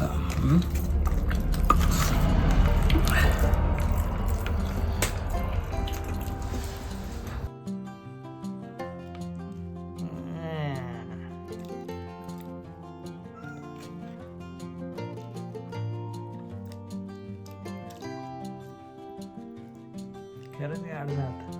खरंच आहे अडचण आता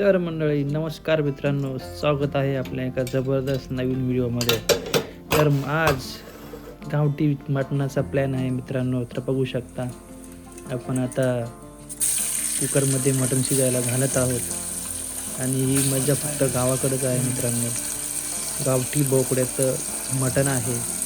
तर मंडळी नमस्कार मित्रांनो. स्वागत आहे आपल्या एका जबरदस्त नवीन व्हिडिओमध्ये. तर आज गावठी मटणाचा प्लॅन आहे मित्रांनो. तर बघू शकता आपण आता कुकरमध्ये मटण शिजायला घालत आहोत. आणि ही मजा फक्त गावाकडंच आहे मित्रांनो. गावठी बोकड्याचं मटण आहे.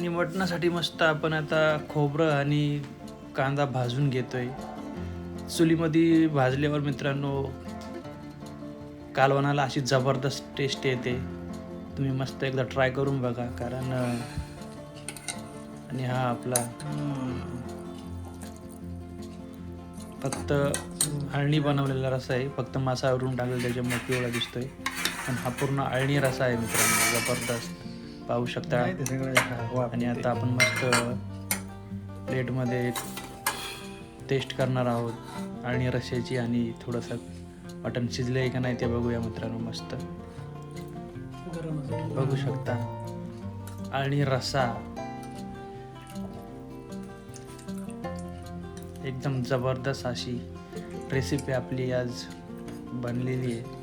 आणि मटणासाठी मस्त आपण आता खोबरं आणि कांदा भाजून घेतोय. चुलीमध्ये भाजल्यावर मित्रांनो कालवणाला अशी जबरदस्त टेस्ट येते. तुम्ही मस्त एकदा ट्राय करून बघा कारण आणि हा आपला फक्त अळणी बनवलेला रसा आहे. फक्त मासा वरून टाकलेला त्याच्यामुळे पिवळा दिसतोय. पण हा पूर्ण अळणी रसा आहे मित्रांनो जबरदस्त. पाहू शकता. सगळं आणि आता आपण मस्त प्लेटमध्ये टेस्ट करणार आहोत. आणि रश्याची आणि थोडंसं मटण शिजलं आहे का नाही ते बघूया मित्रांनो मस्त. बघू शकता. आणि रसा एकदम जबरदस्त अशी रेसिपी आपली आज बनलेली आहे.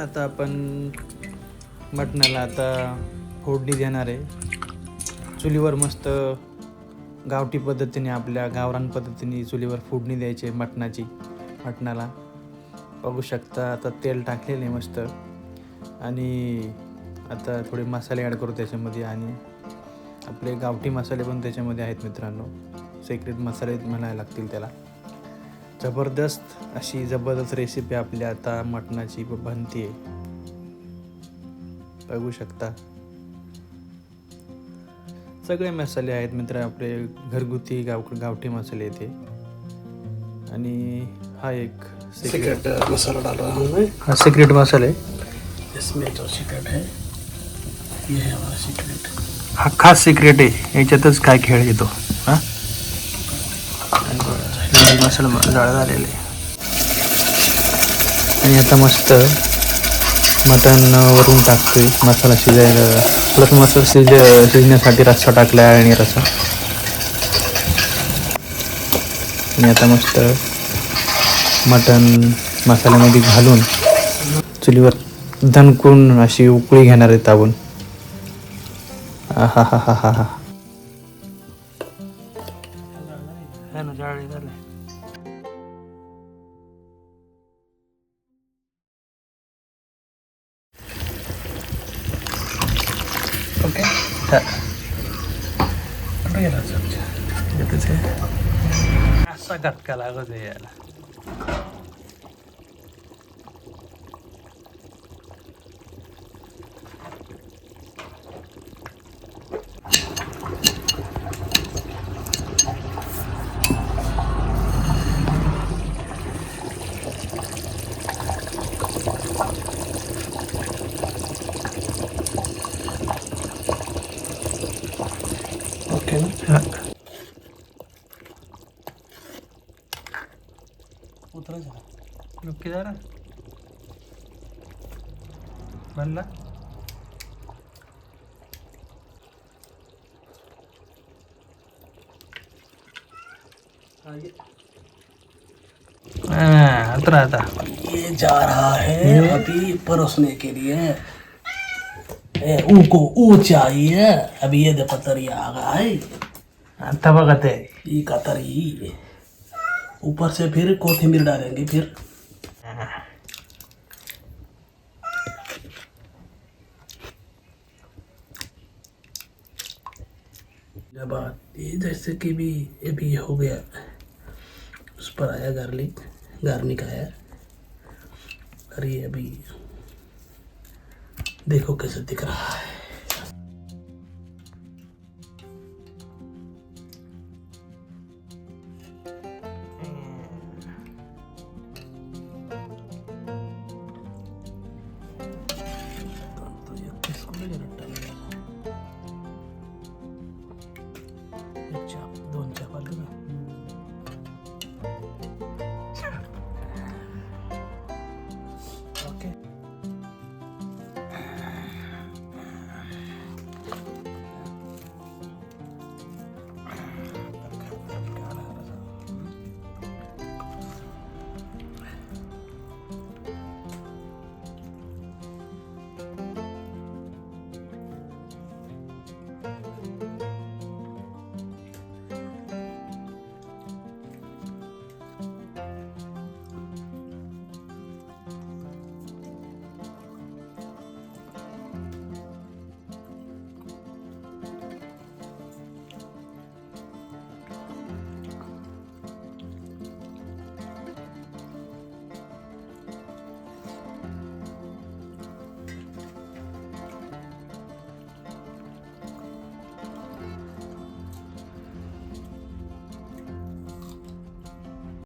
आता आपण मटणाला आता फोडणी देणार आहे. चुलीवर मस्त गावठी पद्धतीने आपल्या गावरान पद्धतीने चुलीवर फोडणी द्यायची आहे मटणाची मटणाला. बघू शकता आता तेल टाकलेलं आहे मस्त. आणि आता थोडे मसाले ॲड करू त्याच्यामध्ये आणि आपले गावठी मसाले पण त्याच्यामध्ये आहेत मित्रांनो. सिक्रेट मसाले म्हणायला लागतील त्याला. जबरदस्त अशी जबरदस्त रेसिपी आपली आता मटणाची बनते बघू शकता. सगळे मसाले आहेत मित्र आपले घरगुती गाव गावठी मसाले येते आणि हा एक सिक्रेट सीक्रेट मसाला डाल हूँ सिक्रेट मसाला. आहे इसमें जो सीक्रेट है ये है हमारा सीक्रेट हा खास सिक्रेट आहे. याच्यातच काय खेळ येतो हा मसाला जाळ झालेला. आहे आणि आता मस्त मटण वरून टाकतोय. मसाला शिजायला. प्लस मसाला शिज शिजण्यासाठी रस्सा टाकला आहे आणि रस्सा. आणि आता मस्त मटण मसाल्यामध्ये घालून चुलीवर दणकून अशी उकळी घेणार आहे ताबून हा हा हा हा हा गेला चमचा असा घटका लागत आहे नक्की जरा बनला हाँ, उतरा था। ये जा रहा है अभी परोसने के लिए। ए, ऊ चाहिए। अभी ये देखो आ गया है। आता बघत आहे का तरी? ऊपर से फिर कोथिमीर डालेंगे फिर। बात ये जैसे कि भी ये भी हो गया। उस पर आया गार्लिक गार्लिक आया। और ये अभी देखो कैसे दिख रहा है।